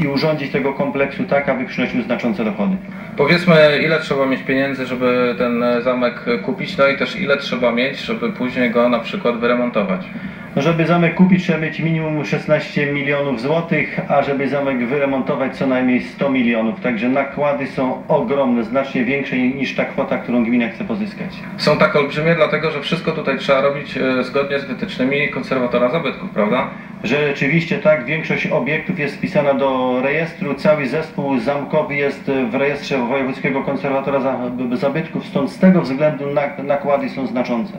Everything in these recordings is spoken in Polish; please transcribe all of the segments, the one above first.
i urządzić tego kompleksu tak, aby przynosił znaczące dochody. Powiedzmy, ile trzeba mieć pieniędzy, żeby ten zamek kupić, no i też ile trzeba mieć, żeby później go na przykład wyremontować. No, żeby zamek kupić trzeba mieć minimum 16 milionów złotych, a żeby zamek wyremontować co najmniej 100 milionów. Także nakłady są ogromne, znacznie większe niż ta kwota, którą gmina chce pozyskać. Są tak olbrzymie, dlatego że wszystko tutaj trzeba robić e, zgodnie z wytycznymi konserwatora zabytków, prawda? Rzeczywiście tak, większość obiektów jest wpisana do rejestru, cały zespół zamkowy jest w rejestrze Wojewódzkiego Konserwatora Za- Zabytków, stąd z tego względu nak- nakłady są znaczące.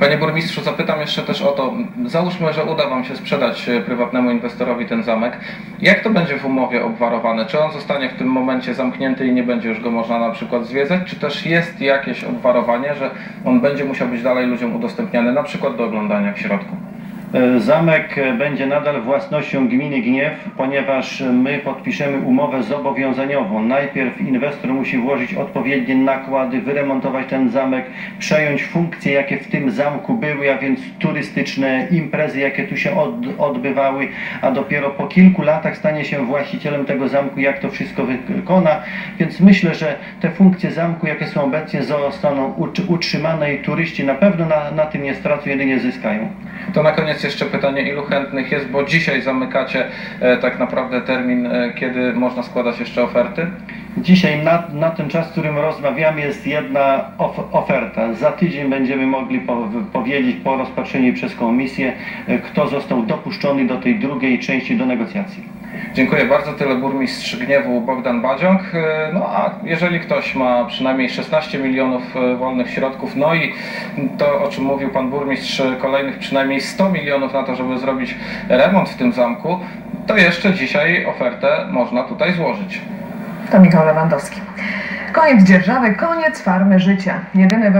Panie burmistrzu, zapytam jeszcze też o to. Załóżmy, że uda Wam się sprzedać e, prywatnemu inwestorowi ten zamek. Jak to będzie w umowie obwarowane? Czy on zostanie w tym momencie zamknięty i nie będzie już go można na przykład zwiedzać? Czy też jest jakieś obwarowanie, że on będzie musiał być dalej ludziom udostępniany, na przykład do oglądania w środku? E, Zamek e, będzie nadal własnością gminy Gniew, ponieważ my podpiszemy umowę zobowiązaniową. Najpierw inwestor musi włożyć odpowiednie nakłady, wyremontować ten zamek, przejąć funkcje, jakie w tym zamku były, a więc turystyczne imprezy, jakie tu się od, odbywały, a dopiero po kilku latach stanie się właścicielem tego zamku, jak to wszystko wykona. Więc myślę, że te funkcje zamku, jakie są obecnie, zostaną ut- utrzymane i turyści na pewno na, na tym nie stracą, jedynie zyskają. To na koniec jeszcze pytanie, ilu chętnych jest, bo dzisiaj zamykacie e, tak naprawdę termin, e, kiedy można składać jeszcze oferty. Dzisiaj na, na ten czas, w którym rozmawiamy, jest jedna of, oferta. Za tydzień będziemy mogli po, powiedzieć po rozpatrzeniu przez komisję, e, kto został dopuszczony do tej drugiej części do negocjacji. Dziękuję bardzo. Tyle burmistrz Gniewu Bogdan Badziąg. E, No a jeżeli ktoś ma przynajmniej 16 milionów e, wolnych środków, no i to o czym mówił pan burmistrz, e, kolejnych przynajmniej 100 milionów na to, żeby zrobić remont w tym zamku, to jeszcze dzisiaj ofertę można tutaj złożyć. To Michał Lewandowski. Koniec dzierżawy, koniec farmy życia. Jedyny